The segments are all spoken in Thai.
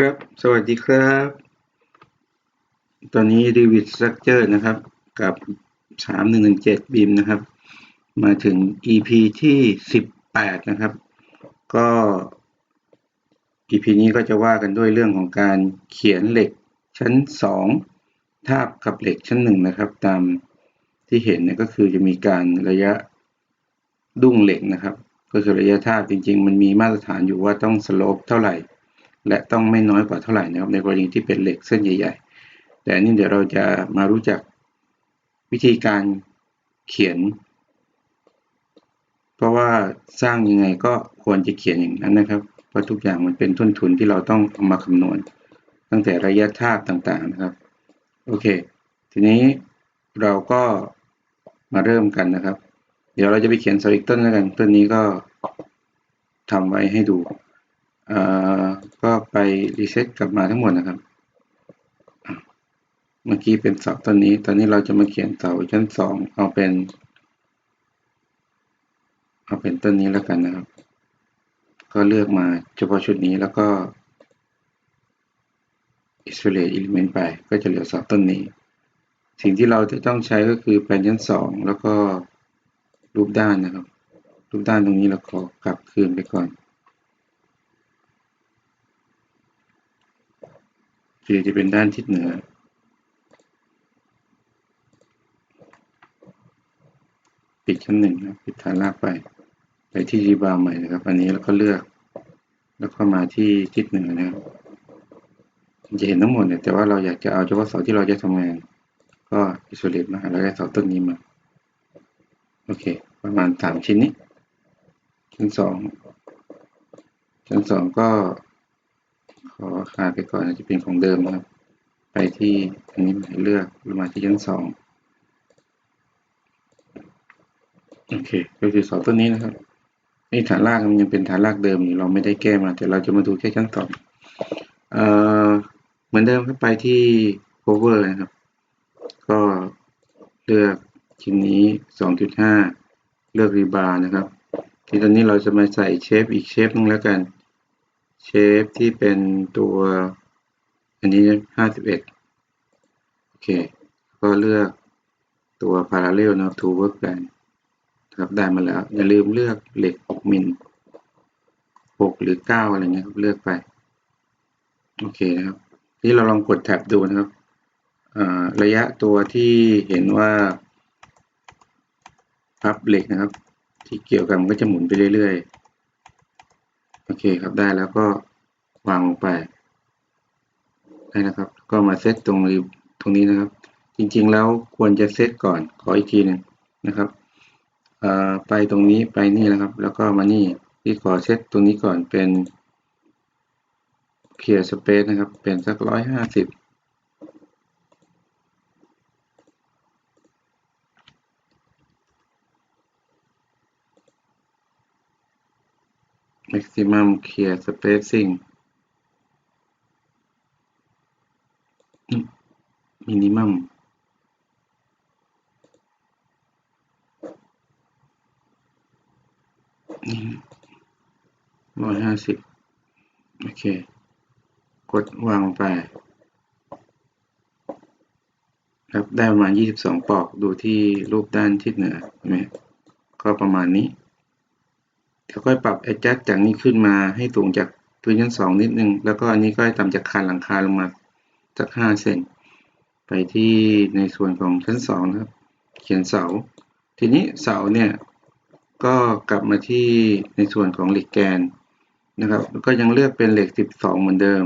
ครับ สวัสดีครับ ตอนนี้ Revit Structure นะครับ กับ 3117 BIM นะครับ มาถึง EP ที่ 18 นะครับ ก็ EP นี้ก็จะว่ากันด้วยเรื่องของการเขียนเหล็กชั้น 2 ทาบกับเหล็กชั้น 1 นะครับ ตามที่เห็นเนี่ยก็คือจะมีการระยะดุ้งเหล็กนะครับ ก็คือระยะทาบจริง ๆ มันมีมาตรฐานอยู่ว่าต้องสโลปเท่าไหร่ และต้องไม่น้อยกว่าเท่าไหร่นะครับในกรณีที่เป็นเหล็กเส้นใหญ่ ๆ แต่อันนี้เดี๋ยวเราจะมารู้จักวิธีการเขียน เพราะว่าสร้างยังไงก็ควรจะเขียนอย่างนั้นนะครับเพราะทุกอย่างมันเป็นต้นทุนที่เราต้องเอามาคำนวณ ตั้งแต่ระยะทาบต่างๆนะครับโอเค ทีนี้เราก็มาเริ่มกันนะครับ เดี๋ยวเราจะไปเขียนสวิกต้นแล้วกัน ต้นนี้ก็ทำไว้ให้ดู ก็ไปรีเซ็ตกลับมาทั้งหมดนะครับ เมื่อกี้เป็นเสาต้นนี้ ตอนนี้เราจะมาเขียนเสาชั้นสองเอาเป็น เอาเป็นต้นนี้แล้วกันนะครับ ก็เลือกมาเฉพาะชุดนี้แล้วก็ isolate element ไป ก็จะเหลือเสาต้นนี้ สิ่งที่เราจะต้องใช้ก็คือแปลนชั้นสองแล้วก็รูปด้านนะครับ รูปด้านตรงนี้เราขอกลับคืนไปก่อน คือจะเป็นด้านทิศเหนือ ปิดชั้นหนึ่งนะปิดฐานรากไป ไปที่รีบาวใหม่นะครับ อันนี้แล้วก็เลือก แล้วก็มาที่ทิศเหนือนะครับจะเห็นทั้งหมดเนี่ยแต่ว่าเราอยากจะเอาเฉพาะเสาที่เราจะทำงาน ก็อิส o เลตมาแล้วก็เสาต้นนี้มา โอเค ประมาณสามชิ้นนี้ ชั้นสองชั้นสองก็ อคาไปก่อนจะเป็นของเดิมนะครับ ไปที่อันนี้หมายเลือกมาที่ชั้นสองโอเคก็คือเสาต้นนี้นะครับนี่ฐานรากมันยังเป็นฐานรากเดิมอยู่เราไม่ได้แก้มาแต่เราจะมาดูแค่ชั้นสองเอ่อเหมือนเดิมครับไปที่ cover นะครับ ก็เลือกชิ้นนี้ 2.5 เลือกรีบาร์นะครับ ทีตอนนี้เราจะมาใส่เชฟอีกเชฟนึงแล้วกัน เชฟที่เป็นตัวอันนี้ 51 โอเค ก็เลือกตัว parallel นะครับ to work plan ครับได้มาแล้ว อย่าลืมเลือกเหล็ก6มิล6หรือ 9 อะไรเงี้ยครับ เลือกไป โอเคนะครับนี่เราลองกดแท็บดูนะครับระยะตัวที่เห็นว่าพับเหล็กนะครับ ที่เกี่ยวกันมันก็จะหมุนไปเรื่อยๆ โอเคครับได้แล้วก็วางลงไปได้นะครับ ก็มาเซตตรงตรงนี้นะครับ จริงๆแล้วควรจะเซตก่อนขออีกทีหนึ่งนะครับไปตรงนี้ไปนี่นะครับ แล้วก็มานี่ที่ขอเซตตรงนี้ก่อนเป็น clear space นะครับ เป็นสักร้อยห้าสิบ maximum clear spacing minimum ร้อยห้าสิบโอเค กดวางไป ครับ ได้ประมาณ22ปอก ดูที่รูปด้านทิศเหนือเห็นไหมก็ประมาณนี้ แล้วก็ปรับ adjust จากนี้ขึ้นมาให้สูงจากพื้นชั้นสองนิดนึง แล้วก็อันนี้ก็ต่ำจากคานหลังคาลงมาสัก5เซนไปที่ในส่วนของชั้นสองนะครับ เขียนเสา ทีนี้เสาเนี่ยก็กลับมาที่ในส่วนของเหล็กแกนนะครับก็ยังเลือกเป็นเหล็ก 12 เหมือนเดิม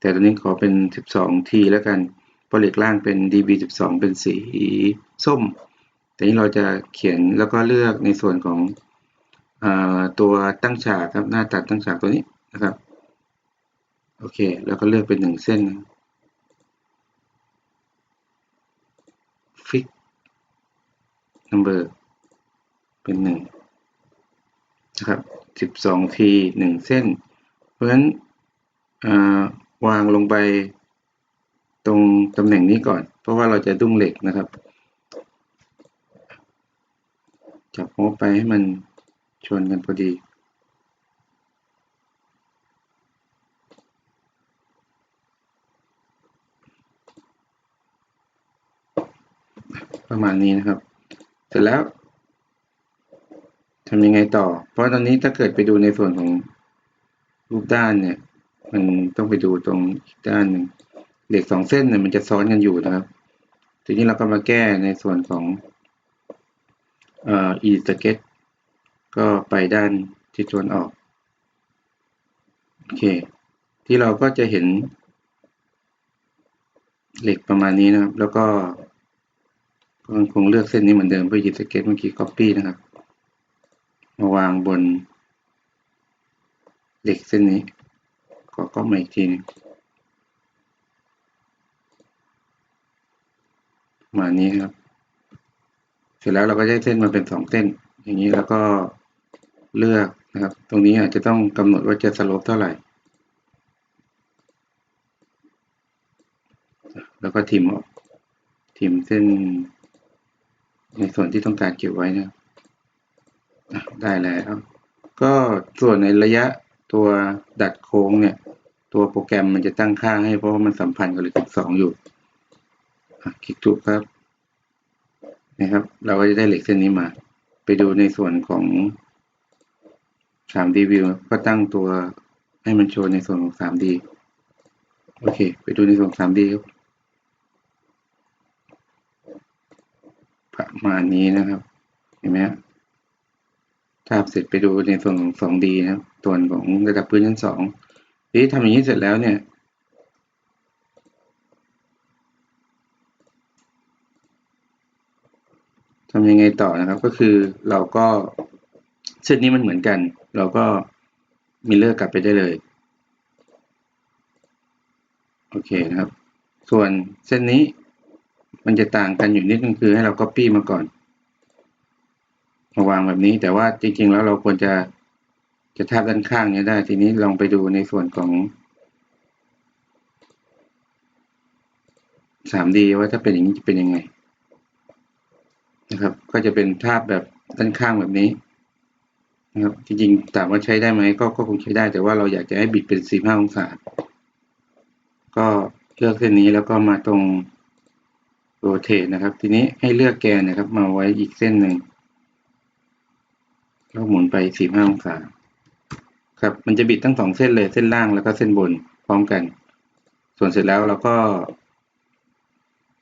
แต่ตอนนี้ขอเป็น 12 T แล้วกันเพราะเหล็กล่างเป็น DB12 เป็นสีส้ม แต่นี้เราจะเขียนแล้วก็เลือกในส่วนของ ตัวตั้งฉากครับหน้าตัดตั้งฉากตัวนี้นะครับโอเค แล้วก็เลือกเป็นหนึ่งเส้นฟิก number เป็นหนึ่งนะครับ12ที1เส้น เพราะฉะนั้นวางลงไปตรงตำแหน่งนี้ก่อน เพราะว่าเราจะดุ้งเหล็กนะครับ จับโม้ไปให้มัน ชนกันพอดี ประมาณนี้นะครับ เสร็จแล้วทำยังไงต่อ เพราะตอนนี้ถ้าเกิดไปดูในส่วนของรูปด้านเนี่ย มันต้องไปดูตรงอีกด้านหนึ่งเหล็กสองเส้นเนี่ยมันจะซ้อนกันอยู่นะครับ ทีนี้เราก็มาแก้ในส่วนของอ่อ e sketch ก็ไปด้านที่ตะวันออกโอเค ที่เราก็จะเห็น เหล็กประมาณนี้นะครับ แล้วก็ก็คงเลือกเส้นนี้เหมือนเดิมเพื่อ e s k e t เมื่อกี้ copy นะครับ มาวางบนเหล็กเส้นนี้ ก็ก็มาอีกทีหนึงมานี้ครับ เสร็จแล้วเราก็ได้เส้นมาเป็นสองเส้น อย่างนี้แล้วก็ เลือกนะครับ ตรงนี้อาจจะต้องกำหนดว่าจะสโลปเท่าไหร่ แล้วก็ทิมออกทิมเส้น ในส่วนที่ต้องการเก็บไว้นะได้แล้ว ก็ส่วนในระยะตัวดัดโค้งเนี่ย ตัวโปรแกรมมันจะตั้งค่าให้เพราะว่ามันสัมพันธ์กับเลขสองอยู่คลิกถูกครับนะครับ เราก็จะได้เหล็กเส้นนี้มา ไปดูในส่วนของ 3D view ก็ตั้งตัวให้มันโชว์ในส่วนของ 3D โอเค ไปดูในส่วนของ 3D ครับประมาณนี้นะครับ เห็นไหมครับทาบเสร็จไปดูในส่วนของ 2D นะครับส่วนของระดับพื้นชั้นสองทีนี้ทำอย่างนี้เสร็จแล้วเนี่ยทำยังไงต่อนะครับก็คือเราก็ เส้นนี้มันเหมือนกัน เราก็มิเลอร์กลับไปได้เลย โอเคนะครับ ส่วนเส้นนี้มันจะต่างกันอยู่นิดนึงคือให้เรา Copy มาก่อนมาวางแบบนี้ แต่ว่าจริง ๆ แล้วเราควรจะจะทาบด้านข้างเนี้ยได้ ทีนี้ลองไปดูในส่วนของ 3D ว่าถ้าเป็นอย่างนี้จะเป็นยังไงนะครับ ก็จะเป็นภาพแบบด้านข้างแบบนี้ นะครับจริงๆถามว่าใช้ได้ไหมก็ก็คงใช้ได้ แต่ว่าเราอยากจะให้บิดเป็น 45 องศา ก็เลือกเส้นนี้แล้วก็มาตรงโรเทนะครับ ทีนี้ให้เลือกแกนนะครับ มาไว้อีกเส้นหนึ่งแล้วหมุนไป 45 องศา ครับ มันจะบิดทั้งสองเส้นเลย เส้นล่างแล้วก็เส้นบนพร้อมกัน ส่วนเสร็จแล้วเราก็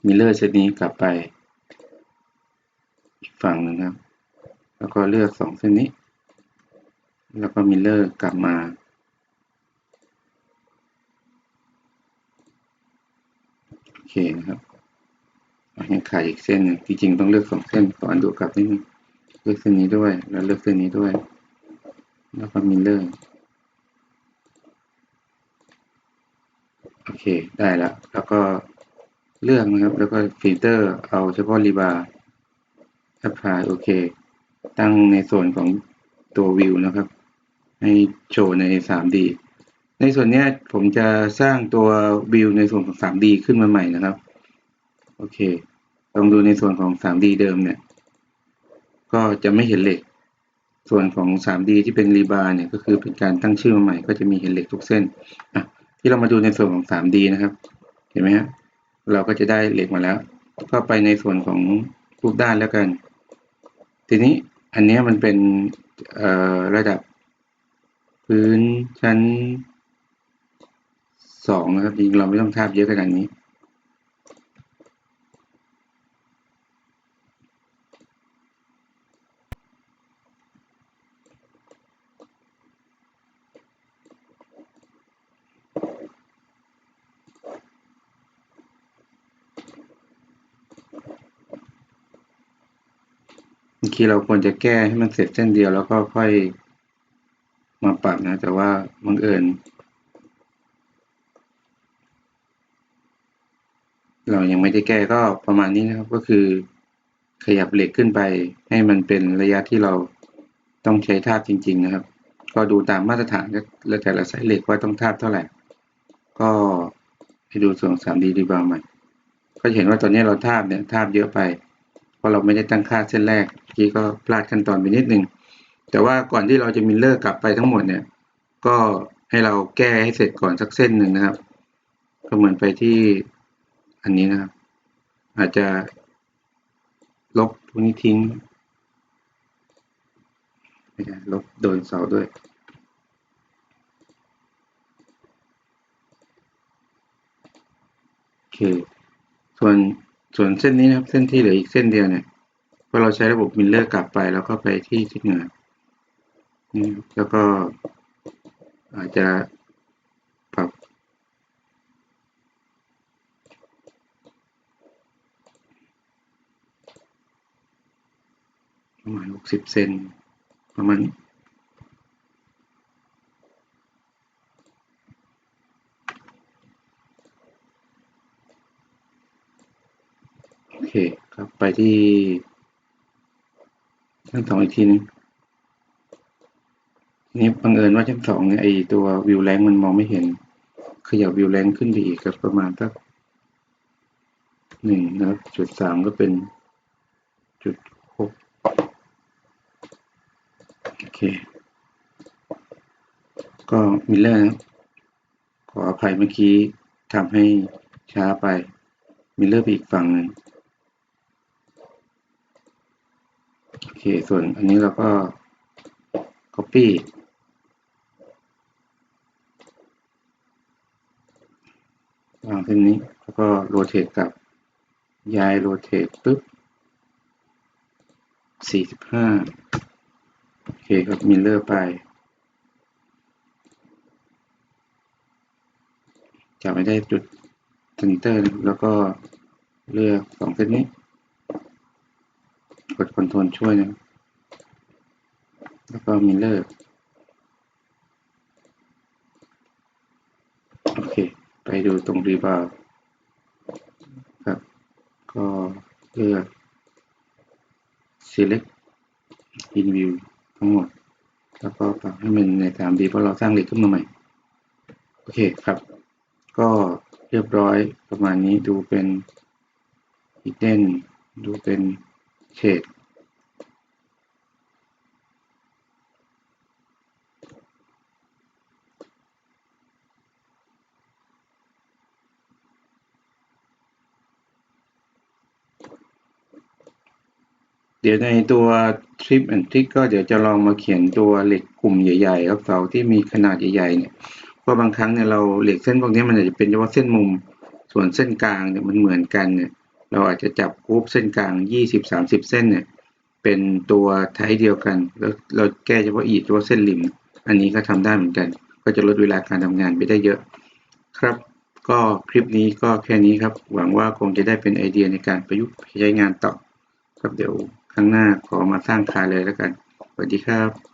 มิเลอร์เส้นนี้กลับไป อีกฝั่งหนึ่งครับ แล้วก็เลือกสองเส้นนี้ แล้วก็มิเลอร์กลับมาโอเคนะครับยังขาดอีกเส้นหนึ่งจริงๆต้องเลือกสองเส้นขออันดูกลับนิดนึงเลือกเส้นนี้ด้วย แล้วเลือกเส้นนี้ด้วย แล้วก็มิเลอร์โอเคได้แล้วแล้วก็เลือกนะครับ แล้วก็ฟิลเตอร์เอาเฉพาะรีบาร์แอปพลายโอเค ตั้งในส่วนของตัววิวนะครับ ให้โชว์ใน 3D ในส่วนนี้ผมจะสร้างตัววิวในส่วนของ 3D ขึ้นมาใหม่นะครับ โอเค ลองดูในส่วนของ 3D เดิมเนี่ย ก็จะไม่เห็นเหล็ก ส่วนของ 3D ที่เป็นรีบาร์เนี่ยก็คือเป็นการตั้งชื่อมาใหม่ ก็จะมีเห็นเหล็กทุกเส้นอะที่เรามาดูในส่วนของ 3D นะครับ เห็นไหมฮะ เราก็จะได้เหล็กมาแล้ว ก็ไปในส่วนของรูปด้านแล้วกัน ทีนี้อันนี้มันเป็นระดับ พื้นชั้นสองนะครับจริงเราไม่ต้องทาบเยอะขนาดนี้เมื่อกี้เราควรจะแก้ให้มันเสร็จเส้นเดียวแล้วก็ค่อย ปรับนะ แต่ว่าบังเอิญเรายังไม่ได้แก้ก็ประมาณนี้นะครับก็คือขยับเหล็กขึ้นไป ให้มันเป็นระยะที่เราต้องใช้ทาบจริง ๆนะครับ ก็ดูตามมาตรฐานและแต่ละสายเหล็กว่าต้องทาบเท่าไหร่ ก็ให้ดูส่วน 3D ดีบาใหม่ ก็เห็นว่าตอนนี้เราทาบเนี่ยทาบเยอะไป เพราะเราไม่ได้ตั้งค่าเส้นแรกเมื่อกี้ก็พลาดขั้นตอนไปนิดนึง แต่ว่าก่อนที่เราจะมิลเลอร์กลับไปทั้งหมดเนี่ย ก็ให้เราแก้ให้เสร็จก่อนสักเส้นหนึ่งนะครับ ก็เหมือนไปที่อันนี้นะครับ อาจจะลบพวกนี้ทิ้งลบโดนเสาด้วยโอเคส่วนส่วนเส้นนี้นะครับ เส้นที่เหลืออีกเส้นเดียวเนี่ยพอเราใช้ระบบมิลเลอร์กลับไป แล้วก็ไปที่ทิศเหนือ นี่แล้วก็อาจจะปรับ ประมาณหกสิบเซนประมาณโอเคครับไปที่ชั้นสองอีกทีนึง นี้บังเอิญว่าชั้นสองเนี่ยไอตัววิวแรงมันมองไม่เห็น ขยับวิวแรงขึ้นไปอีกครับประมาณสักหนึ่งนะครับ จุดสามก็เป็นจุดหกโอเค ก็มิลเลอร์ขออภัยเมื่อกี้ทำให้ช้าไป มิลเลอร์ไปอีกฝั่งหนึ่งโอเค ส่วนอันนี้เราก็ copy วางเส้นนี้แล้วก็ rotate กลับย้าย rotate ปุ๊บ45โอเคครับมิลเลอร์ไป จับไม่ได้จุดเซนเตอร์แล้วก็เลือกสองเส้นนี้ กดคอนโทรลช่วยนะ แล้วก็มิลเลอร์ โอเค ไป ดูตรงรีบาวครับ ก็เลือก select in view ทั้งหมด แล้วก็ปรับให้มันใน 3D เพราะเราสร้างเหล็กขึ้นมาใหม่ โอเคครับ ก็เรียบร้อยประมาณนี้ดูเป็น hidden ดูเป็น shade เดี๋ยวในตัว Trip and Trick ก็เดี๋ยวจะลองมาเขียนตัวเหล็กกลุ่มใหญ่ๆครับเสาที่มีขนาดใหญ่ๆเนี่ยเพราะบางครั้งเนี่ยเราเหล็กเส้นพวกนี้มันอาจจะเป็นเฉพาะเส้นมุม ส่วนเส้นกลางเนี่ยมันเหมือนกันเนี่ยเราอาจจะจับกรุ๊ปเส้นกลาง 20-30 เส้นเนี่ยเป็นตัวไทป์เดียวกัน แล้วเราแก้เฉพาะอีกเฉพาะเส้นริม อันนี้ก็ทำได้เหมือนกัน ก็จะลดเวลาการทำงานไปได้เยอะ ครับ ก็คลิปนี้ก็แค่นี้ครับ หวังว่าคงจะได้เป็นไอเดียในการประยุกต์ใช้งานต่อ ครับเดี๋ยว ครั้งหน้าขอมาสร้างคาเลยแล้วกัน สวัสดีครับ